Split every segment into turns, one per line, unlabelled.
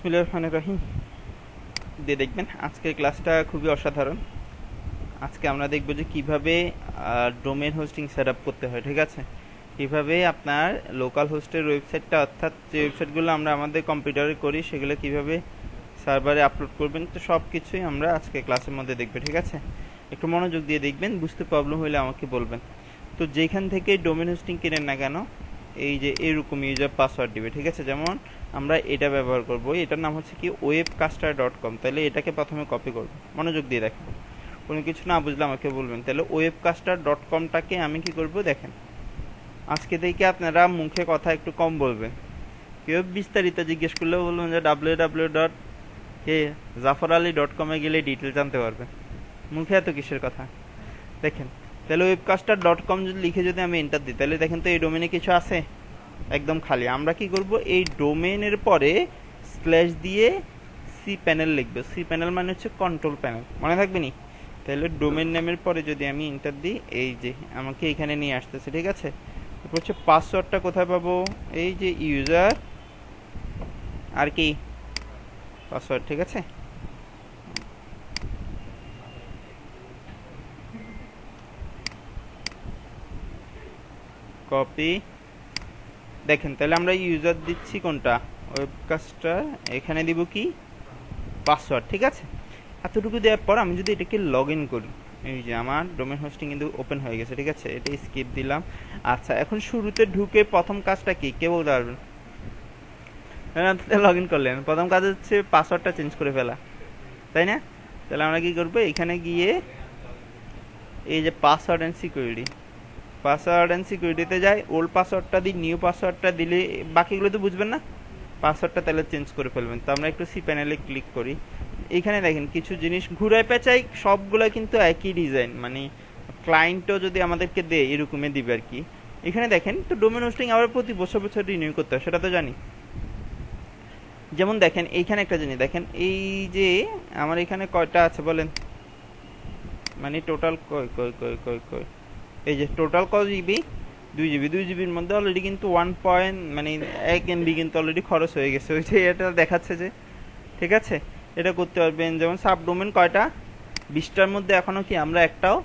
বিসমিল্লাহির রহমানির রহিম। দিয়ে দেখবেন আজকের ক্লাসটা খুবই অসাধারণ। আজকে আমরা দেখব যে কীভাবে ডোমেন হোস্টিং সেট করতে হয়, ঠিক আছে? কীভাবে আপনার লোকাল হোস্টের ওয়েবসাইটটা, অর্থাৎ যে ওয়েবসাইটগুলো আমরা আমাদের কম্পিউটারে করি, সেগুলো কীভাবে সার্ভারে আপলোড করবেন, তো সব কিছুই আমরা আজকে ক্লাসের মধ্যে দেখব, ঠিক আছে? একটু মনোযোগ দিয়ে দেখবেন, বুঝতে প্রবলেম হলে আমাকে বলবেন। তো যেখান থেকে ডোমেন হোস্টিং কেনেন না কেন এই যে এরকম ইউজার পাসওয়ার্ড দিবে, ঠিক আছে? যেমন আমরা এটা ব্যবহার করব। এটার নাম হচ্ছে কি ওয়েব কাস্টার ডট কম তাহলে এটাকে প্রথমে কপি করব। মনোযোগ দিয়ে দেখেন। কোনো কিছু না বুঝলে আমাকে বলবেন। তাহলে ওয়েব কাস্টার ডট কমটাকে আমি কি করব? দেখেন। আজকে থেকে আপনারা মুখে কথা একটু কম বলবেন। কেউ বিস্তারিত জিজ্ঞেস করলেও বলবেন যে W W dot K Zafar Ali dot কমে গেলে ডিটেল জানতে পারবেন। মুখে এত কিসের কথা? দেখেন। তাহলে ওয়েবকাস্টার ডট কম যদি লিখে যদি আমি এন্টার দিই, তাহলে দেখেন তো এই ডোমেনে কিছু আছে। একদম খালি। আমরা কি করব? এই ডোমেনের পরে স্ল্যাশ দিয়ে সি প্যানেল লিখব। সি প্যানেল মানে হচ্ছে কন্ট্রোল প্যানেল মনে থাকবে নি? তাহলে ডোমেন নামের পরে যদি আমি এন্টার দিই, এই যে আমাকে এখানে নিয়ে আসতেছে, ঠিক আছে? তারপর হচ্ছে পাসওয়ার্ডটা কোথায় পাবো? এই যে ইউজার আর কি পাসওয়ার্ড ঠিক আছে? কপি দেখেন, তাহলে আমরা ইউজার দিচ্ছি কোনটা? ওয়েবকাস্টার এখানে দিব কি? পাসওয়ার্ড ঠিক আছে? এতটুকু দেওয়ার পর আমি যদি এটাকে লগ ইন করি, এই যে আমার ডোমেন হোস্টিং কিন্তু ওপেন হয়ে গেছে, ঠিক আছে? এটা স্কিপ দিলাম। আচ্ছা এখন শুরুতে ঢুকে প্রথম কাজটা কি? কে বলতে পারবেন? লগ ইন করলেন। প্রথম কাজ হচ্ছে পাসওয়ার্ডটা চেঞ্জ করে ফেলা, তাই না? তাহলে আমরা কি করব? এখানে গিয়ে এই যে password and security password and সিকিউরিটিতে যাই ওল্ড পাসওয়ার্ডটা দিই নিউ পাসওয়ার্ডটা দিলে বাকিগুলো তো বুঝবেন না? পাসওয়ার্ডটা তাহলে চেঞ্জ করে ফেলবেন। তো আমরা একটু সি প্যানেলে ক্লিক করি। এখানে দেখেন, কিছু জিনিস ঘুরায় পেঁচাই সবগুলো কিন্তু একই ডিজাইন মানে ক্লায়েন্টও যদি আমাদেরকে দেয়, এরকমই দিবে আর কি। এখানে দেখেন, তো ডোমেন হোস্টিং আবার প্রতি বছর বছর রিনিউ করতে হয়, সেটা তো জানি। যেমন দেখেন, এইখানে একটা জিনিস দেখেন, এই যে আমার এখানে কয়টা আছে বলেন? মানে টোটাল কয় কয় কয় কয় কয়? এই যে টোটাল কত জিবি দুই জিবি দুই জিবির মধ্যে অলরেডি কিন্তু ওয়ান পয়েন্ট মানে এক এমবি কিন্তু অলরেডি খরচ হয়ে গেছে। ওই যে এটা দেখাচ্ছে যে, ঠিক আছে? এটা করতে পারবেন, যেমন সাবডোমেন কয়টা? বিশটার মধ্যে এখনও কি আমরা একটাও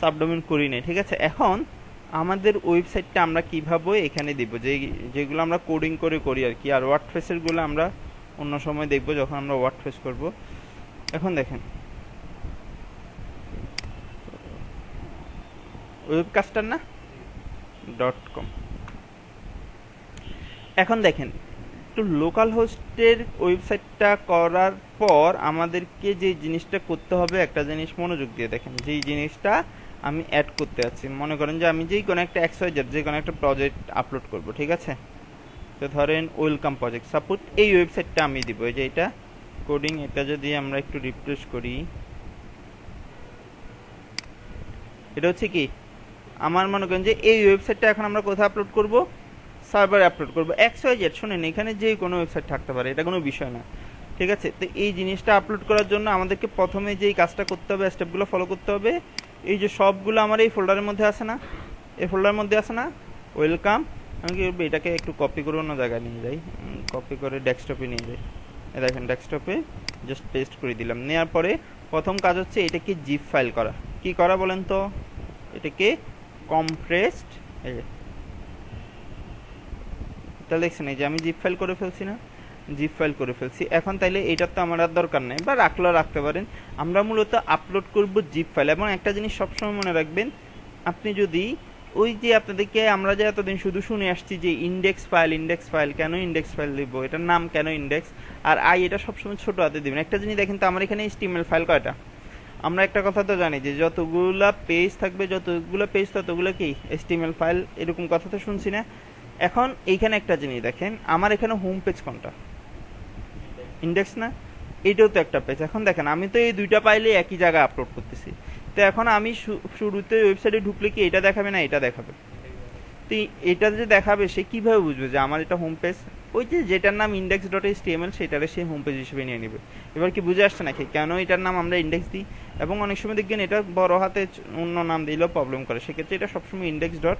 সাবডোমেন করি নাই, ঠিক আছে? এখন আমাদের ওয়েবসাইটটা আমরা কীভাবে এখানে দিব? যে, যেগুলো আমরা কোডিং করে করি আর কি, আর ওয়ার্ড ফেসেরগুলো আমরা অন্য সময় দেখব, যখন আমরা ওয়ার্ড ফেস করব। এখন দেখেন। ওয়েবকাস্টার না? ডট কম এখন দেখেন, একটু লোকাল হোস্টের ওয়েবসাইটটা করার পর আমাদেরকে যে জিনিসটা করতে হবে, একটা জিনিস মনোযোগ দিয়ে দেখেন, যেই জিনিসটা আমি অ্যাড করতে আছি। মনে করেন যে আমি যেই কোনো একটা এক্সওয়াইজেড যে কোনো একটা প্রজেক্ট আপলোড করব, ঠিক আছে? তো ধরেন ওয়েলকাম প্রজেক্ট সাপোজ এই ওয়েবসাইটটা আমি দিব। এই যে এটা কোডিং এটা যদি আমরা একটু রিফ্রেশ করি, এটা হচ্ছে কি? আমার মনে করেন যে এই ওয়েবসাইটটা এখন আমরা কোথায় আপলোড করব? সার্ভারে আপলোড করব। এক্স ওয়াই জেড শুনেন, এখানে যে কোনো ওয়েবসাইট থাকতে পারে, এটা কোনো বিষয় না। ঠিক আছে? তো এই জিনিসটা আপলোড করার জন্য আমাদেরকে প্রথমে যেই কাজটা করতে হবে স্টেপগুলো ফলো করতে হবে। এই যে সবগুলো আমার এই ফোল্ডারের মধ্যে আছে না? এই ফোল্ডারের মধ্যে আছে না? ওয়েলকাম আমি কি এটাকে একটু কপি করে অন্য জায়গায় নিয়ে যাই। কপি করে ডেস্কটপে নিয়ে যাই। দেখেন ডেস্কটপে জাস্ট পেস্ট করে দিলাম। নেওয়ার পরে প্রথম কাজ হচ্ছে এটাকে জিপ ফাইল করা। কি করা বলেন তো? এটাকে কমপ্রেসড এই যে। তাহলে দেখছেন, এই যে আমি জিপ ফাইল করে ফেলছি না? জিপ ফাইল করে ফেলছি। এখন তাইলে এইটার তো আমার আর দরকার নেই, বা রাখলেও রাখতে পারেন। আমরা মূলত আপলোড করব জিপ ফাইল এবং একটা জিনিস সবসময় মনে রাখবেন, আপনি যদি ওই যে আপনাদেরকে আমরা যে এতদিন শুধু শুনে আসছি যে ইন্ডেক্স ফাইল ইন্ডেক্স ফাইল কেন ইন্ডেক্স ফাইল দিব? এটার নাম কেন ইন্ডেক্স আর আই এটা সবসময় ছোট হাতে দিবেন। একটা জিনিস দেখেন তো, আমার এখানে স্টিমেল ফাইল কয়টা? আমরা একটা কথা তো জানি যে যতগুলা পেজ থাকবে, যতগুলো পেজ ততগুলো কি? এসটিএমএল ফাইল এরকম কথা তো শুনছি না। এখন এইখানে একটা জিনিস দেখেন, আমার এখানে হোম পেজ কোনটা? ইন্ডেক্স না? এটাও তো একটা পেজ এখন দেখেন, আমি তো এই দুইটা পাইলে একই জায়গায় আপলোড করতেছি। তো এখন আমি শুরুতে ওয়েবসাইটে ঢুকলে কি এটা দেখাবে না এটা দেখাবে? তো এটা যে দেখাবে সে কীভাবে বুঝবে যে আমার এটা হোম পেজ ওই যে যেটার নাম ইন্ডেক্স ডট এস টিএমএল সেটারে সে হোম পেজ হিসেবে নিয়ে নেবে। এবার কি বুঝে আসছে নাকি? কেন এটার নাম আমরা ইন্ডেক্স দিই? এবং অনেক সময় দেখবেন এটা বড় হাতে অন্য নাম দিলেও প্রবলেম করে। সেক্ষেত্রে এটা সবসময় ইন্ডেক্স ডট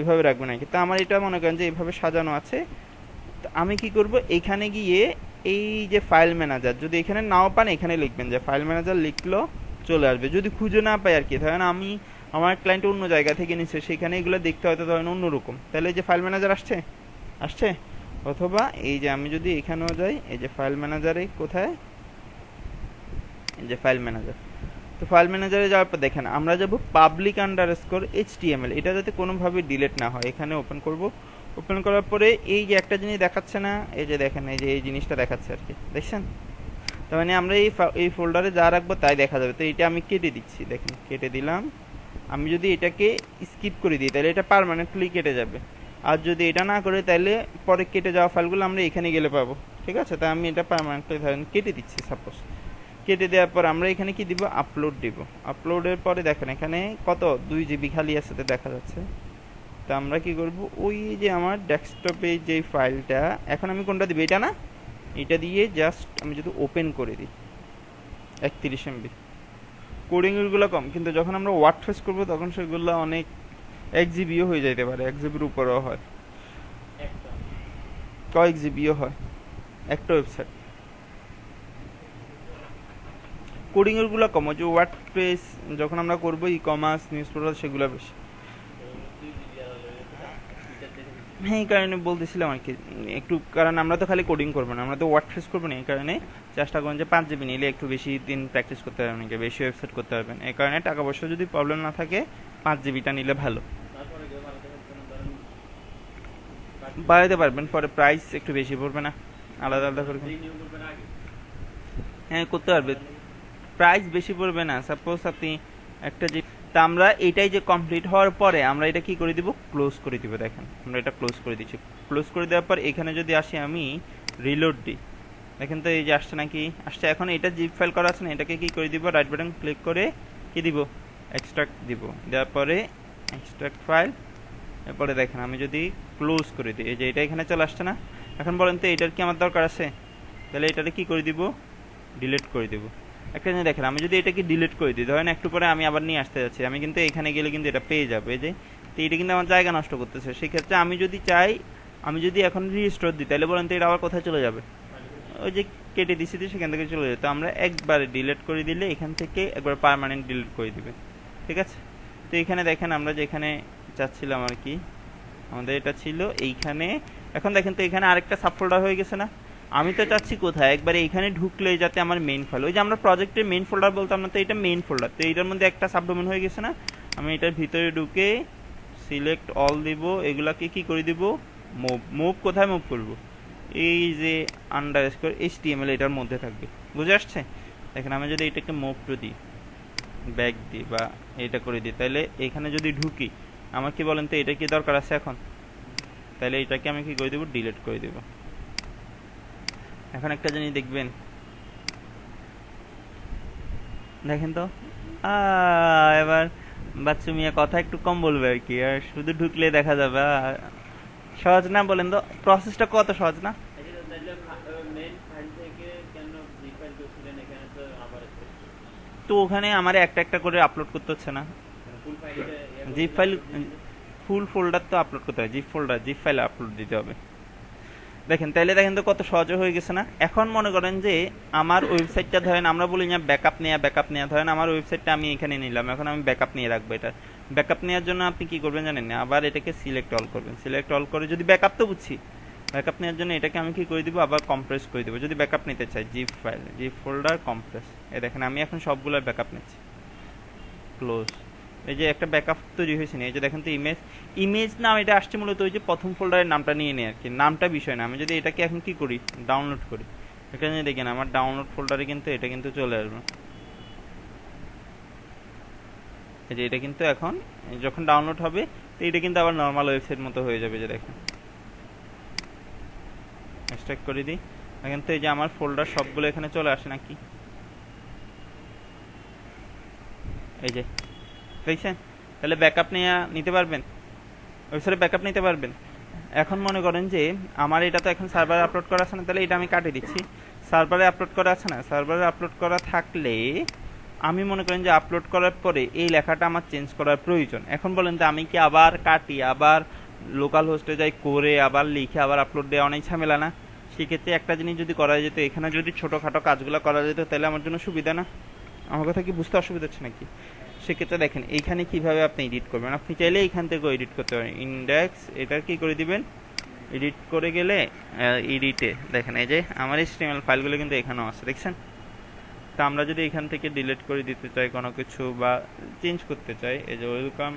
এভাবে রাখবে নাকি? তা আমার এটা মনে করেন যে এভাবে সাজানো আছে। আমি কি করব? এখানে গিয়ে এই যে ফাইল ম্যানেজার যদি এখানে নাও পান, এখানে লিখবেন যে ফাইল ম্যানেজার লিখলো, চলে আসবে। যদি খুঁজে না পাই আর কি, ধরেন আমি আমার ক্লায়েন্ট অন্য জায়গা থেকে নিচ্ছে সেখানে এগুলো দেখতে হয়তো ধরেন অন্যরকম। তাহলে এই যে ফাইল ম্যানেজার আসছে? আসছে? অথবা এই যে আমি যদি এখানেও যাই, এই যে ফাইল ম্যানেজারে কোথায়? এই যে ফাইল ম্যানেজার তো ফাইল ম্যানেজারে যাওয়ার পর দেখেন, আমরা যাব পাবলিক আন্ডার স্কোর এইচটিএমএল এটা যাতে কোনোভাবে ডিলেট না হয়। এখানে ওপেন করব। ওপেন করার পরে এই যে একটা জিনিস দেখাচ্ছে না, এই যে দেখেন, এই যে এই জিনিসটা দেখাচ্ছে আর কি। দেখছেন? তার মানে আমরা এই এই ফোল্ডারে যা রাখব তাই দেখা যাবে। তো এটা আমি কেটে দিচ্ছি। দেখেন, কেটে দিলাম। আমি যদি এটাকে স্কিপ করে দিই, তাহলে এটা পার্মানেন্টলি কেটে যাবে। আর যদি এটা না করে, তাহলে পরে কেটে যাওয়া ফাইলগুলো আমরা এখানে গেলে পাবো। ঠিক আছে? তাই আমি এটা পার্মানেন্টলি ধরেন কেটে দিচ্ছি সাপোজ কেটে দেওয়ার পর আমরা এখানে কি দিব? আপলোড দিব। আপলোডের পরে দেখেন, এখানে কত? দুই জিবি খালি আছে দেখা যাচ্ছে। তো আমরা কি করব? ওই যে আমার ডেস্কটপে যে ফাইলটা, এখন আমি কোনটা দিব? এটা না? এটা দিয়ে জাস্ট আমি যদি ওপেন করে দিই। একত্রিশ এমবি। কোডিংগুলো কম, কিন্তু যখন আমরা ওয়ার্ড ফেস করব, তখন সেগুলো অনেক এক জিবিও হয়ে যেতে পারে এক জিবির উপরেও হয়। কয়েক জিবিও হয় একটা ওয়েবসাইট কোডিং এরগুলো কম যে ওয়ার্ড প্রেস যখন আমরা করব ই কমার্স নিউজ পোর্টাল সেগুলো বেশি। হ্যাঁ এই কারণে বলতেছিলাম আর কি একটু কারণ আমরা তো খালি কোডিং করব না আমরা তো ওয়ার্ড ফেস করব না এই কারণে চেষ্টা করেন যে পাঁচ জিবি নিলে একটু বেশি দিন প্র্যাকটিস করতে পারবেন বেশি ওয়েবসাইট করতে পারবেন। এই কারণে টাকা পয়সা যদি প্রবলেম না থাকে পাঁচ জিবিটা নিলে ভালো। বাড়াতে পারবেন, পরে প্রাইস একটু বেশি পড়বে না, আলাদা আলাদা করে। হ্যাঁ করতে পারবে। প্রাইস বেশি পড়বে না সাপোজ আপনি একটা যে তা আমরা এটাই যে কমপ্লিট হওয়ার পরে আমরা এটা কি করে দিব? ক্লোজ করে দিব, দেখেন। আমরা এটা ক্লোজ করে দিচ্ছি। ক্লোজ করে দেওয়ার পর এখানে যদি আসি আমি রিলোড দিই। দেখেন তো এই যে আসছে নাকি? আসছে। এখন এটা জিপ ফাইল করা আছে না, এটাকে কি করে দিব? রাইট বাটন ক্লিক করে কি দিব? এক্সট্রাক্ট দিব। দেওয়ার পরে এক্সট্রাক্ট ফাইল এরপরে দেখেন, আমি যদি ক্লোজ করে দিই, এই যে এটা এখানে চলে আসছে না? এখন বলেন তো, এটার কি আমার দরকার আছে? তাহলে এটাকে কি করে দিব? ডিলিট করে দিব। একটা জিনিস দেখেন, আমি যদি এটাকে ডিলিট করে দিই, ধরেন একটু পরে আমি আবার নিয়ে আসতে যাচ্ছি, আমি কিন্তু এখানে গেলে কিন্তু এটা পেয়ে যাবে। এই যে, তো এটা কিন্তু আমার জায়গা নষ্ট করতেছে। সেক্ষেত্রে আমি যদি চাই, আমি যদি এখন রিস্টোর দিই, তাহলে বলেন তো এটা আবার কোথায় চলে যাবে? ওই যে কেটে দিছি দিয়ে সেখান থেকে চলে যাবে। তো আমরা একবারে ডিলিট করে দিলে এখান থেকে একবার পার্মানেন্ট ডিলিট করে দিবে। ঠিক আছে? তো এখানে দেখেন, আমরা যেখানে চাচ্ছিলাম আর কি। আমাদের এটা ছিল এইখানে। এখন দেখেন তো এখানে আরেকটা সাবফোল্ডার হয়ে গেছে না? আমি তো চাচ্ছি কোথায়? একবার এইখানে ঢুকলে যাতে আমার মেইন ফাইল ওই যে আমরা প্রজেক্টের মেইন ফোল্ডার বলতাম না তো, এটা মেইন ফোল্ডার তো এইটার মধ্যে একটা সাবডোমেন হয়ে গেছে না? আমি এটার ভিতরে ঢুকে সিলেক্ট অল দিব। এগুলাকে কি করে দিব? মুভ মুভ কোথায় মুভ করব? এই যে আন্ডার স্কোর এইচ এটার মধ্যে থাকবে। বুঝে আসছে? দেখেন আমি যদি এটাকে মুভ টু দিই ব্যাক দিই বা এটা করে দিই তাহলে এখানে যদি ঢুকি আমার কি বলেন তো, এটা কি দরকার আছে এখন? তাহলে এটাকে আমি কি করে দেবো? ডিলিট করে দেবো। এখন একটা জিনিস দেখবেন। দেখেন তো? এবার বাচ্চু মিয়া কথা একটু কম বলবে আর কি, আর শুধু ঢুকলে দেখা যাবে সহজ না বলেন তো? প্রসেসটা কত সহজ না? তো ওখানে আমার একটা একটা করে আপলোড করতে হচ্ছে না। জিপ ফাইল ফুল ফোল্ডার তো আপলোড করতে হয় zip folder zip file upload দিতে হবে। দেখেন তাইলে দেখেন তো কত সহজে হয়ে গেছে না? এখন মনে করেন যে আমার ওয়েবসাইটটা ধরেন আমরা বলি না ব্যাকআপ নেওয়া ব্যাকআপ নেওয়া ধরেন আমার ওয়েবসাইটটা আমি এখানে নিলাম এখন আমি ব্যাকআপ নিয়ে রাখব এটা। ব্যাকআপ নেওয়ার জন্য আপনি কি করবেন জানেন না? আবার এটাকে সিলেক্ট অল করবেন। সিলেক্ট অল করে যদি ব্যাকআপ তো বুঝছি ব্যাকআপ নেওয়ার জন্য এটাকে আমি কি করে দিব? আবার কম্প্রেস করে দিব। যদি ব্যাকআপ নিতে চাই zip file zip folder compress এ দেখেন আমি এখন সবগুলোর ব্যাকআপ নিচ্ছি। ক্লোজ এই যে একটা ব্যাকআপ তৈরি হয়েছে না এই যে দেখেন তো ইমেজ ইমেজ নাম এটা আসছে মূলত ওই যে প্রথম ফোল্ডারের নামটা নিয়ে নেই আর কি। নামটা বিষয় না। আমি যদি এটাকে এখন কি করি? ডাউনলোড করি। এখানে দেখেন আমার ডাউনলোড ফোল্ডারে কিন্তু এটা কিন্তু চলে আসবে। এই যে এটা কিন্তু এখন, যখন ডাউনলোড হবে, তো এটা কিন্তু আবার নর্মাল ওয়েবসাইট মতো হয়ে যাবে যে দেখেন। এক্সট্রাক্ট করে দিই। এখন তো এই যে আমার ফোল্ডার সবগুলো এখানে চলে আসে নাকি? এই যে দেখছেন? তাহলে ব্যাকআপ নিয়ে নিতে পারবেন? ওয়েবসাইটে ব্যাকআপ নিতে পারবেন। এখন মনে করেন যে আমার এটা তো এখন সার্ভারে আপলোড করা আছে না, তাহলে এটা আমি কাটিয়ে দিচ্ছি। সার্ভারে আপলোড করা আছে না সার্ভারে আপলোড করা থাকলে আমি মনে করেন যে আপলোড করার পরে এই লেখাটা আমার চেঞ্জ করার প্রয়োজন। এখন বলেন যে আমি কি আবার কাটি, আবার লোকাল হোস্টে যাই করে, আবার লিখে, আবার আপলোড দেওয়া অনেক ঝামেলা না? সেক্ষেত্রে একটা জিনিস যদি করা যেত, এখানে যদি ছোটোখাটো কাজগুলো করা যেত, তাহলে আমার জন্য সুবিধা না? আমার কথা কি বুঝতে অসুবিধা হচ্ছে নাকি? সেক্ষেত্রে দেখেন, এইখানে কীভাবে আপনি এডিট করবেন? আপনি চাইলে এইখান থেকেও এডিট করতে পারেন। ইন্ডেক্স এটা কি করে দিবেন? এডিট করে গেলে এডিটে দেখেন এই যে আমার স্টিমেল ফাইলগুলো কিন্তু এখানেও আছে, দেখছেন? তা আমরা যদি এখান থেকে ডিলিট করে দিতে চাই কোনো কিছু বা চেঞ্জ করতে চাই, এই যে ওয়েলকাম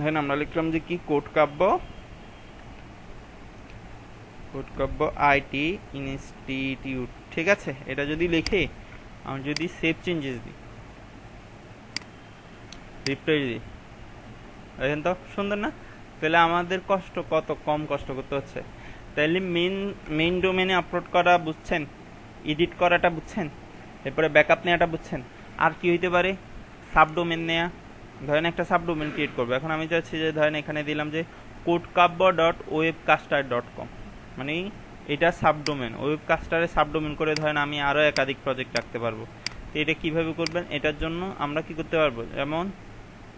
ধরেন আমরা লিখলাম যে কি code Kabya? Code Kabya IT institute ঠিক আছে? এটা যদি লিখে, আমি যদি সেভ চেঞ্জেস দিই রিপ্লেস দিই দেখেন তো সুন্দর না? তাহলে আমাদের কষ্ট, কত কম কষ্ট করতে হচ্ছে। তাহলে মেন মেইন ডোমেনে আপলোড করা বুঝছেন? এডিট করাটা বুঝছেন? এরপরে ব্যাকআপ নেওয়াটা বুঝছেন? আর কি হইতে পারে? সাবডোমেন নেয়া। ধরেন একটা সাবডোমেন ক্রিয়েট করব। এখন আমি চাচ্ছি যে ধরেন এখানে দিলাম যে Codekabya dot web caster dot com মানে এটা সাবডোমেন ওয়েব কাস্টারে সাবডোমেন করে ধরেন আমি আরও একাধিক প্রজেক্ট রাখতে পারব। তো এটা কীভাবে করবেন? এটার জন্য আমরা কি করতে পারব? যেমন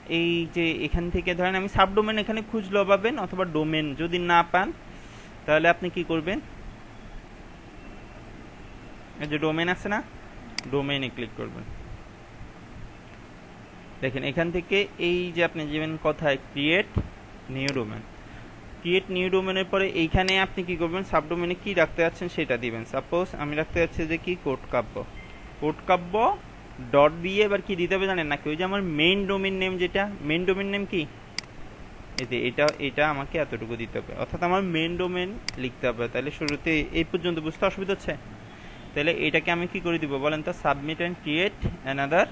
এই যে এখান থেকে ধরেন আমি সাবডোমেন এখানে খুঁজলো পাবেন অথবা ডোমেন যদি না পান, তাহলে আপনি কি করবেন? এই যে ডোমেন আছে না ডোমেনে ক্লিক করবেন। দেখেন এখান থেকে এই যে আপনি যাবেন কথায় create new domain create new ডোমেনের পরে এইখানে আপনি কি করবেন? সাবডোমেনে কি রাখতে যাচ্ছেন সেটা দিবেন। সাপোজ আমি রাখতে যাচ্ছি যে কি? Code Kabya. Code Kabya dot দিয়ে এবার কি দিতে হবে জানেন? নাকি ওই যে আমার মেইন ডোমেন নেম যেটা মেইন ডোমেন নেম কি? এই যে এটা এটা আমাকে এতটুকু দিতে হবে। অর্থাৎ আমার মেইন ডোমেন লিখতে হবে। তাহলে শুরুতে এই পর্যন্ত বুঝতে অসুবিধা হচ্ছে? তাহলে এটাকে আমি কি করে দিব বলেন তো? সাবমিট অ্যান্ড ক্রিয়েট অ্যানাদার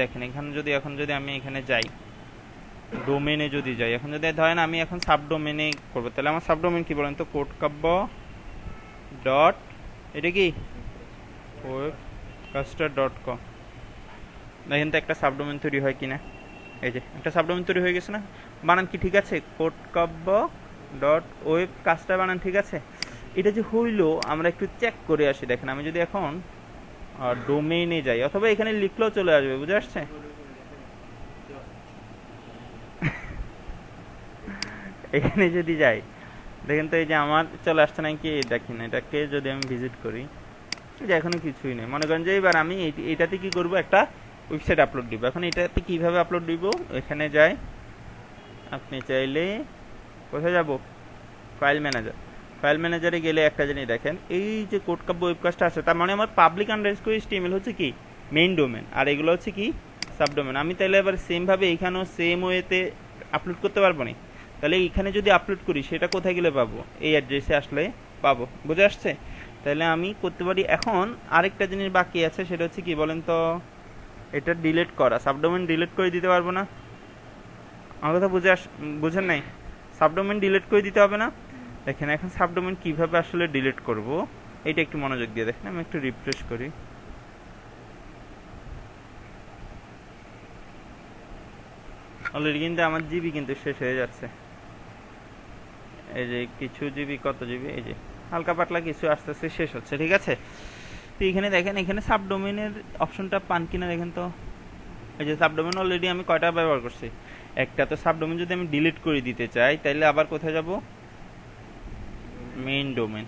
দেখেন, এখানে যদি, এখন যদি আমি এখানে যাই ডোমেনে যদি যাই, এখন যদি ধরেন আমি এখন সাবডোমেনে করব, তাহলে আমার সাবডোমেন কি বলেন তো? কোড কাব্য ডট এটা কি? কাস্টার ডট কম দেখেন তো একটা সাবডোমেন তৈরি হয় কিনা। এই যে, একটা সাবডোমেন তৈরি হয়ে গেছে না? বানান কি ঠিক আছে? Code Kabya dot web caster বানান ঠিক আছে? এটা যে হইল, আমরা একটু চেক করে আসি। দেখেন, আমি যদি এখন ডোমেইনে যাই, অথবা এখানে লিখলেও চলে আসবে, বুঝে আসছে? এখানে যদি যাই, দেখেন তো এই যে আমার চলে আসছে নাকি? দেখেন, এটাকে যদি আমি ভিজিট করি যে এখনও কিছুই নেই। মনে করেন যে এবার আমি এটাতে কি করব? একটা ওয়েবসাইট আপলোড দিব। এখন এটাতে কীভাবে আপলোড দিব? এখানে যাই। আপনি চাইলে কোথায় যাব? ফাইল ম্যানেজার ফাইল ম্যানেজারে গেলে একটা জিনিস দেখেন। এই যে কোড কাব্য ওয়েবকাস্টটা আছে, তার মানে আমার পাবলিক আন্ডারস্কোর এসটিএমএল হচ্ছে কি? মেইন ডোমেন আর এগুলো হচ্ছে কি? সাবডোমেন আমি তাহলে এবার সেম ভাবে এখানেও সেম ওয়েতে আপলোড করতে পারব না? তাহলে এখানে যদি আপলোড করি, সেটা কোথায় গেলে পাবো? এই অ্যাড্রেসে আসলে পাবো। বুঝে আসছে? তাহলে আমি করতে পারি। এখন আরেকটা জিনিস বাকি আছে, সেটা হচ্ছে কি বলেন তো? এটা ডিলিট করা। সাবডোমেন ডিলিট করে দিতে পারব না? আমার কথা বুঝে আস বুঝেন নাই? সাবডোমেন ডিলিট করে দিতে হবে না? দেখেন, এখন সাবডোমেন কীভাবে আসলে ডিলিট করব? এটা একটু মনোযোগ দিয়ে দেখেন, আমি একটু রিফ্রেশ করি। অলরেডি কিন্তু আমার জিবি কিন্তু শেষ হয়ে যাচ্ছে। এই যে, কিছু জিবি কত জিবি এই যে। হালকা পাতলা কিছু আস্তে আস্তে শেষ হচ্ছে, ঠিক আছে? তো এখানে দেখেন, এখানে সাবডোমেনের অপশনটা পান কিনা দেখেন তো। এই যে সাবডোমেন অলরেডি আমি কয়টা ব্যবহার করছি? একটা তো সাবডোমেন যদি আমি ডিলিট করে দিতে চাই তাহলে আবার কোথায় যাব? মেইন ডোমেন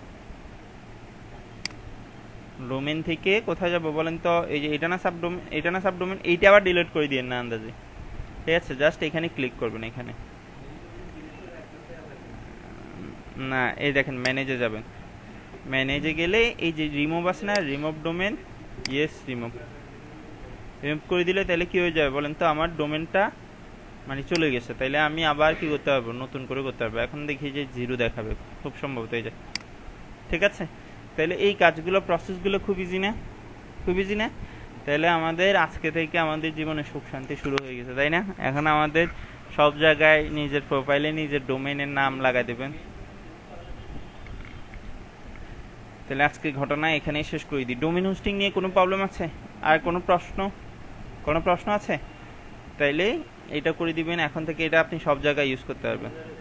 ডোমেন থেকে কোথায় যাব বলেন তো? এই যে এটা না সাবডোমেন, এটা না সাবডোমেন, এইটা আবার ডিলিট করে দিয়েন না আন্দাজে। ঠিক আছে? জাস্ট এখানে ক্লিক করবেন এখানে। না, এই দেখেন ম্যানেজে যাবেন। ম্যানেজে গেলে এই যে রিমুভ আছে না remove domain yes remove remove করে দিলে তাহলে কি হয়ে যাবে বলেন তো? আমার ডোমেনটা মানে চলে গেছে। তাইলে আমি আবার কি করতে পারব? নতুন করে করতে পারব। এখন দেখি যে জিরো দেখাবে। খুব সম্ভবত এই যে। ঠিক আছে? তাহলে এই কাজগুলো প্রসেসগুলো খুব ইজি না? খুব ইজি না? তাহলে আমাদের আজকে থেকে আমাদের জীবনে সুখ শান্তি শুরু হয়ে গেছে, তাই না? এখন আমাদের সব জায়গায় নিজের প্রোফাইলে নিজের ডোমেনের নাম লাগাই দেবেন। তাহলে আজকে ঘটনা এখানেই শেষ করে দিই। ডোমিন হোস্টিং নিয়ে কোনো প্রবলেম আছে? আর কোনো প্রশ্ন? কোনো প্রশ্ন আছে? তাইলে এটা করে দিবেন। এখন থেকে এটা আপনি সব জায়গায় ইউজ করতে পারবেন।